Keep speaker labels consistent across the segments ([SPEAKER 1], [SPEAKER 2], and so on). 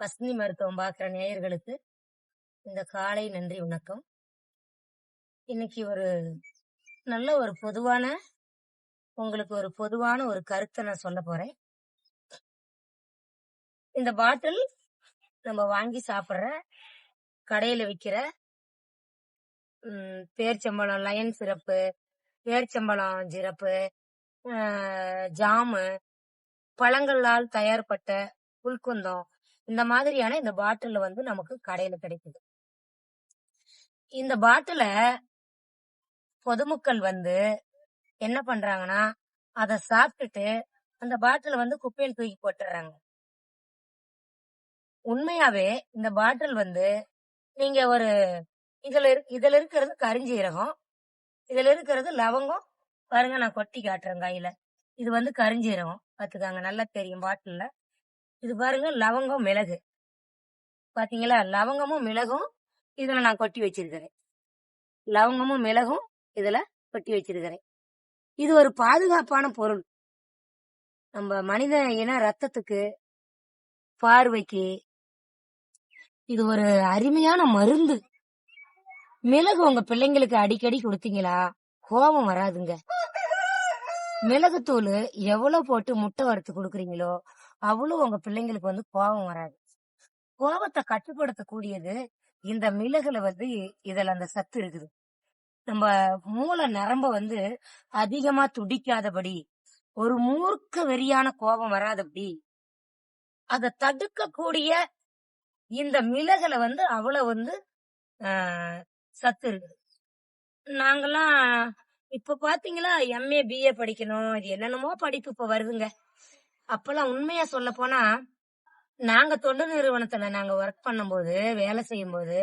[SPEAKER 1] பசுனி மருத்துவம் பார்க்குற நேயர்களுக்கு இந்த காலை நன்றி வணக்கம். இன்னைக்கு ஒரு நல்ல ஒரு பொதுவான உங்களுக்கு ஒரு பொதுவான ஒரு கருத்தை நான் சொல்ல போறேன். இந்த பாட்டில் நம்ம வாங்கி சாப்பிட்ற கடையில விற்கிற பேர்ச்சம்பழம் லயன் சிறப்பு பேர்ச்சம்பழம் சிறப்பு ஜாமு பழங்களால் தயார்பட்ட புல்குந்தம் இந்த மாதிரியான இந்த பாட்டில் வந்து நமக்கு கடையில கிடைக்குது. இந்த பாட்டில பொதுமக்கள் வந்து என்ன பண்றாங்கன்னா அதை சாப்பிட்டுட்டு அந்த பாட்டில வந்து குப்பையில் தூக்கி போட்டுறாங்க. உண்மையாவே இந்த பாட்டில் வந்து நீங்க ஒரு இதுல இதுல இருக்கிறது கரிஞ்சீரகம் இதுல இருக்கிறது லவங்கம். பாருங்க நான் கொட்டி காட்டுறேன் கையில. இது வந்து கரிஞ்சீரகம். பாத்துக்காங்க நல்லா தெரியும் பாட்டில்ல இது பாருங்க லவங்கம் மிளகு. பாத்தீங்களா? லவங்கமும் மிளகும் இதுல நான் கொட்டி வச்சிருக்கிறேன். லவங்கமும் மிளகும் இதுல கொட்டி வச்சிருக்கிறேன். இது ஒரு பாதுகாப்பான பொருள். நம்ம மனித இன ரத்தத்துக்கு பார்வைக்கு இது ஒரு அருமையான மருந்து. மிளகு உங்க பிள்ளைங்களுக்கு அடிக்கடி கொடுத்தீங்களா? கோபம் வராதுங்க. மிளகுத்தூள் எவ்வளவு போட்டு முட்டை வறுத்து கொடுக்குறீங்களோ அவ்வளவு உங்க பிள்ளைங்களுக்கு வந்து கோபம் வராது. கோபத்தை கட்டுப்படுத்தக்கூடியது இந்த மிளகுல வந்து இதுல அந்த சத்து இருக்குது. நம்ம மூளை நரம்ப வந்து அதிகமா துடிக்காதபடி ஒரு மூர்க்க வெறியான கோபம் வராதபடி அதை தடுக்கக்கூடிய இந்த மிளகுல வந்து அவ்வளவு வந்து சத்து இருக்குது. நாங்கெல்லாம் இப்ப பாத்தீங்களா எம்ஏ பிஏ படிக்கணும் இது என்னென்னமோ படிப்பு இப்ப வருதுங்க. அப்பெல்லாம் உண்மையா சொல்ல போனா நாங்க தொண்டு நிறுவனத்துல நாங்க ஒர்க் பண்ணும்போது வேலை செய்யும் போது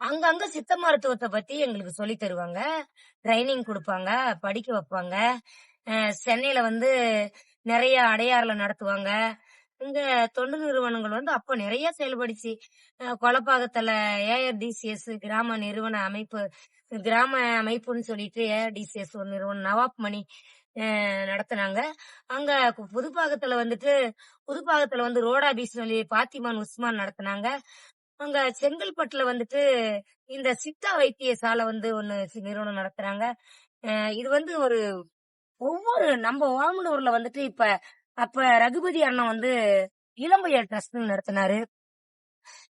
[SPEAKER 1] அங்கங்க சித்த மருத்துவத்தை பத்தி எங்களுக்கு சொல்லி தருவாங்க. ட்ரைனிங் கொடுப்பாங்க படிக்க வைப்பாங்க. சென்னையில வந்து நிறைய அடையாறுல நடத்துவாங்க. இங்க தொண்டு நிறுவனங்கள் வந்து அப்ப நிறைய செயல்படுச்சு. அஹ் கொலப்பாக்கத்துல ஏஆர்டிசிஎஸ் கிராம நிறுவன அமைப்பு கிராம அமைப்புன்னு சொல்லிட்டு ஏஆர்டிசிஎஸ் ஒரு நிறுவனம் நவாப் மணி நடத்தினாங்க. அங்க கு- புதுப்பாக்கத்துல வந்துட்டு புதுப்பாக்கத்துல வந்து ரோடா பீச் சொல்லி பாத்திமான் உஸ்மான் நடத்தினாங்க. அங்க செங்கல்பட்டுல வந்துட்டு இந்த சித்தா வைத்தியசாலை வந்து ஒண்ணு நிறுவனம் நடத்துறாங்க. இது வந்து ஒரு ஒவ்வொரு நம்ம ஓமலூர்ல வந்துட்டு இப்ப அப்ப ரகுபதி அண்ணன் வந்து இளம்பையர் ட்ரஸ்ட் நடத்தினாரு.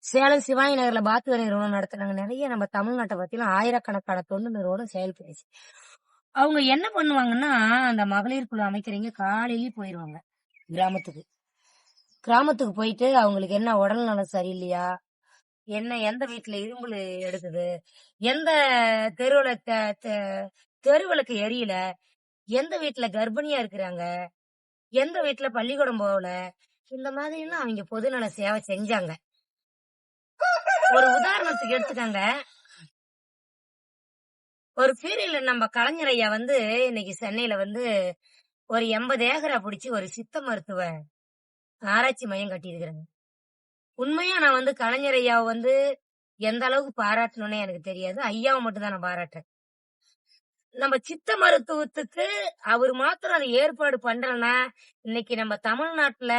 [SPEAKER 1] சேலம் சிவாய் நகர்ல பாத்துவ நிறுவனம் நடத்துனாங்க. நிறைய நம்ம தமிழ்நாட்டை பத்திலாம் ஆயிரக்கணக்கான தொண்டு நிறுவனம் செயல்படுச்சு அவங்க என்ன பண்ணுவாங்கன்னா அந்த மகளிர் குழு அமைக்கிறீங்க காலையிலேயே போயிருவாங்க கிராமத்துக்கு. கிராமத்துக்கு போயிட்டு அவங்களுக்கு என்ன உடல் நலம் சரியில்லையா? என்ன எந்த வீட்டுல இரும்புல எடுக்குது எந்த தெருவுல தெருவிளக்கு எரியல? எந்த வீட்டுல கர்ப்பிணியா இருக்கிறாங்க? எந்த வீட்டுல பள்ளிக்கூடம் போகல? இந்த மாதிரி எல்லாம் அவங்க பொதுநல சேவை செஞ்சாங்க. ஒரு உதாரணத்துக்கு எடுத்துக்காங்க. ஒரு பீரியட்ல நம்ம கலைஞர் ஐயா வந்து இன்னைக்கு சென்னையில வந்து ஒரு எண்பது ஏக்கரா பிடிச்சி ஒரு சித்த மருத்துவ ஆராய்ச்சி மையம் கட்டியிருக்கிறாங்க. உண்மையா நான் வந்து கலைஞர் ஐயாவை வந்து எந்த அளவுக்கு பாராட்டணும்னே எனக்கு தெரியாது. ஐயாவை மட்டும் தான் நான் பாராட்டுறேன். நம்ம சித்த மருத்துவத்துக்கு அவர் மாத்திரம் அதை ஏற்பாடு பண்றேன்னா இன்னைக்கு நம்ம தமிழ்நாட்டுல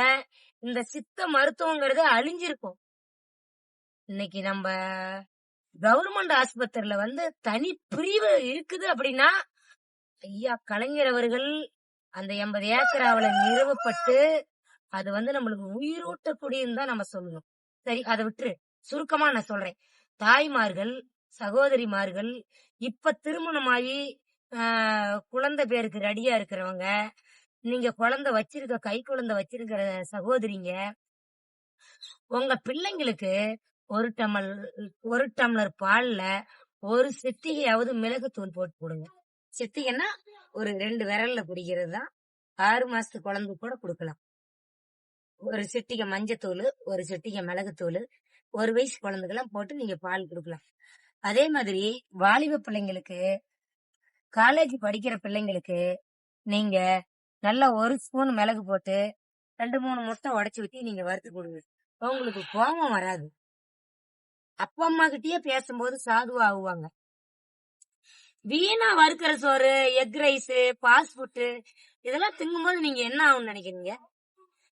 [SPEAKER 1] இந்த சித்த மருத்துவங்கிறது அழிஞ்சிருக்கும். இன்னைக்கு நம்ம கவர்மெண்ட் ஆஸ்பத்திரியில வந்து தனி பிரிவு இருக்குது அப்படின்னா ஐயா கலைஞர் அவர்கள் அந்த எண்பது ஏக்கராவில நிறுவப்பட்டு அது வந்து நம்மளுக்கு உயிரூட்டக்கூடியன்னு தான் நம்ம சொல்லணும். சரி அதை விட்டுரு. சுருக்கமா நான் சொல்றேன். தாய்மார்கள் சகோதரிமார்கள் இப்ப திருமணமாகி குழந்தை பேருக்கு ரெடியா இருக்கிறவங்க நீங்க குழந்தை வச்சிருக்க கை குழந்தை வச்சிருக்கிற சகோதரிங்க உங்க பிள்ளைங்களுக்கு ஒரு டம்ளர் ஒரு டம்ளர் பால்ல ஒரு சிட்டிகையாவது மிளகுத்தூள் போட்டு கொடுங்க. சித்திகைன்னா ஒரு ரெண்டு விரல்ல குடிக்கிறது தான் ஆறு மாசத்து குழந்தை கூட கொடுக்கலாம். ஒரு சிட்டிகை மஞ்சத்தூள் ஒரு சிட்டிகை மிளகுத்தூள் ஒரு வயசு குழந்தைக்கெல்லாம் போட்டு நீங்க பால் கொடுக்கலாம். அதே மாதிரி வாலிப பிள்ளைங்களுக்கு காலேஜ் படிக்கிற பிள்ளைங்களுக்கு நீங்க நல்லா ஒரு ஸ்பூன் மிளகு போட்டு ரெண்டு மூணு முட்டை உடச்சி ஊற்றி நீங்க வறுத்து கொடுங்க. உங்களுக்கு கோபம் வராது. அப்பா அம்மா கிட்டயே பேசும்போது சாதுவா ஆகுவாங்க. வீணா வறுக்கிற சோறு எக் ரைஸ் ஃபாஸ்ட் ஃபுட்டு இதெல்லாம் திங்கும்போது நீங்க என்ன ஆகும்னு நினைக்கிறீங்க?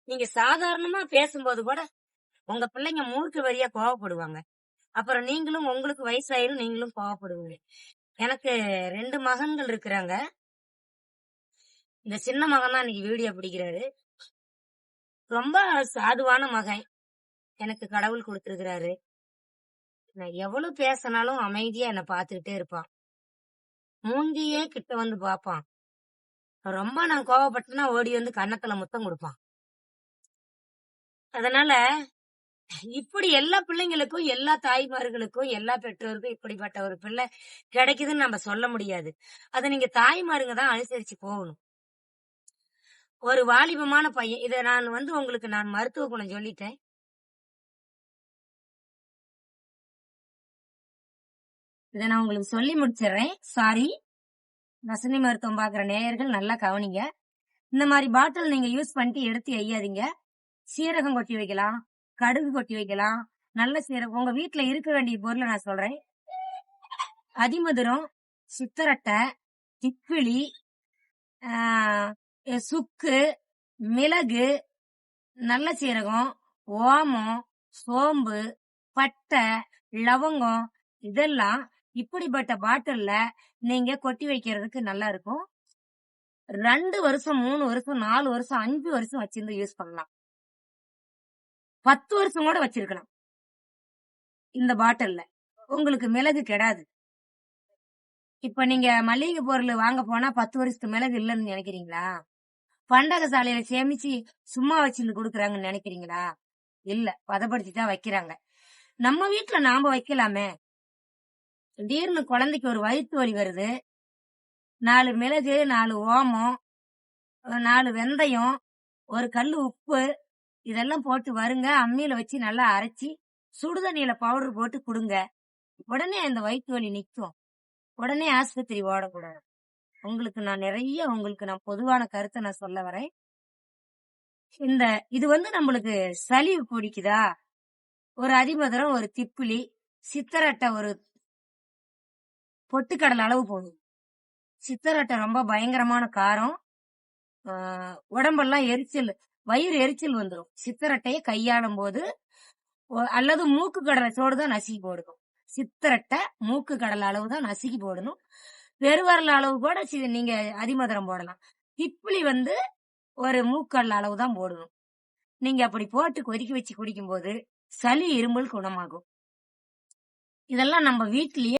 [SPEAKER 1] நீங்க சாதாரணமா பேசும்போது கூட உங்க பிள்ளைங்க மூர்க்கு வரியா கோவப்படுவாங்க. அப்புறம் நீங்களும் உங்களுக்கு வயசாயிரும் நீங்களும் கோவப்படுவீங்க. எனக்கு ரெண்டு மகன்கள் இருக்கிறாங்க. இந்த சின்ன மகன் தான் இன்னைக்கு வீடியோ பிடிக்கிறாரு. ரொம்ப சாதுவான மகன். எனக்கு கடவுள் கொடுத்திருக்கிறாரு. நான் எவ்வளவு பேசினாலும் அமைதியா என்னை பார்த்துக்கிட்டே இருப்பான். மூஞ்சியே கிட்ட வந்து பார்ப்பான். ரொம்ப நான் கோவப்பட்டேன்னா ஓடி வந்து கன்னத்துல முத்தம் கொடுப்பான். அதனால இப்படி எல்லா பிள்ளைங்களுக்கும் எல்லா தாய்மார்களுக்கும் எல்லா பெற்றோருக்கும் இப்படிப்பட்ட ஒரு பிள்ளை கிடைக்குதுன்னு நம்ம சொல்ல முடியாது. அதை நீங்க தாய்மாருங்க தான் அனுசரிச்சு போகணும். ஒரு வாலிபமான பையன் இதை நான் வந்து உங்களுக்கு நான் மருத்துவ குணம் சொல்லிட்டேன். இதை நான் உங்களுக்கு சொல்லி முடிச்சிடுறேன் சாரி வசனி மருத்துவம் பாக்குற நேயர்கள் நல்லா கவனிங்க. இந்த மாதிரி பாட்டில் நீங்க யூஸ் பண்ணிட்டு எடுத்து எய்யாதீங்க. சீரகம் கொட்டி வைக்கலாம். கடுகு கொட்டி வைக்கலாம். நல்ல சீரகம். உங்க வீட்டுல இருக்க வேண்டிய பொருளை நான் சொல்றேன். அதிமதுரம் சித்தரட்டை திப்பிலி சுக்கு மிளகு நல்ல சீரகம் ஓமம் சோம்பு பட்டை லவங்கம் இதெல்லாம் இப்படிப்பட்ட பாட்டில்ல நீங்க கொட்டி வைக்கிறதுக்கு நல்லா இருக்கும். ரெண்டு வருஷம் மூணு வருஷம் நாலு வருஷம் அஞ்சு வருஷம் வச்சிருந்து யூஸ் பண்ணலாம். பத்து வருஷம் கூட வச்சிருக்கலாம். இந்த பாட்டில்ல. உங்களுக்கு மிளகு கெடாது. இப்ப நீங்க மளிகை பொருள் வாங்க போனா பத்து வருஷத்துக்கு மிளகு இல்லைன்னு நினைக்கிறீங்களா? பண்டக சாலையில சேமிச்சு சும்மா வச்சிருந்து கொடுக்குறாங்கன்னு நினைக்கிறீங்களா? இல்ல பதப்படுத்தி தான் வைக்கிறாங்க. நம்ம வீட்டுல நாம வைக்கலாமே? திடீர்னு குழந்தைக்கு ஒரு வயிற்று வலி வருது. நாலு மிளகு நாலு ஓமம் நாலு வெந்தயம் ஒரு கல் உப்பு இதெல்லாம் போட்டு வருங்க. அம்மியில வச்சு நல்லா அரைச்சி சுடுதண்ணியில பவுடர் போட்டு கொடுங்க. உடனே அந்த வயிற்று வலி நிற்கும் உடனே ஆஸ்பத்திரி ஓடக்கூடாது. உங்களுக்கு நான் நிறைய உங்களுக்கு நான் பொதுவான கருத்தை நான் சொல்ல வரேன். இந்த இது வந்து நம்மளுக்கு சளி பிடிக்குதா? ஒரு அதிமதுரம் ஒரு திப்பிலி சித்தரட்டை ஒரு பொட்டுக்கடலை அளவு போதும். சித்தரட்டை ரொம்ப பயங்கரமான காரம். உடம்பெல்லாம் எரிச்சல் வயிறு எரிச்சல் வந்துடும் சித்தரட்டையை கையாளும் போது அல்லது மூக்கு கடலை சோடு தான் நசுக்கி போடணும் சித்தரட்டை மூக்கு கடலை அளவு தான் நசுக்கி போடணும். பெருவரல் அளவு கூட சி- நீங்க அதிமதுரம் போடலாம். திப்பிலி வந்து ஒரு மூக்கடல் அளவு தான் போடணும். நீங்க அப்படி போட்டு கொதிக்க வச்சு குடிக்கும்போது சளி இருமல் குணமாகும். இதெல்லாம் நம்ம வீட்லயே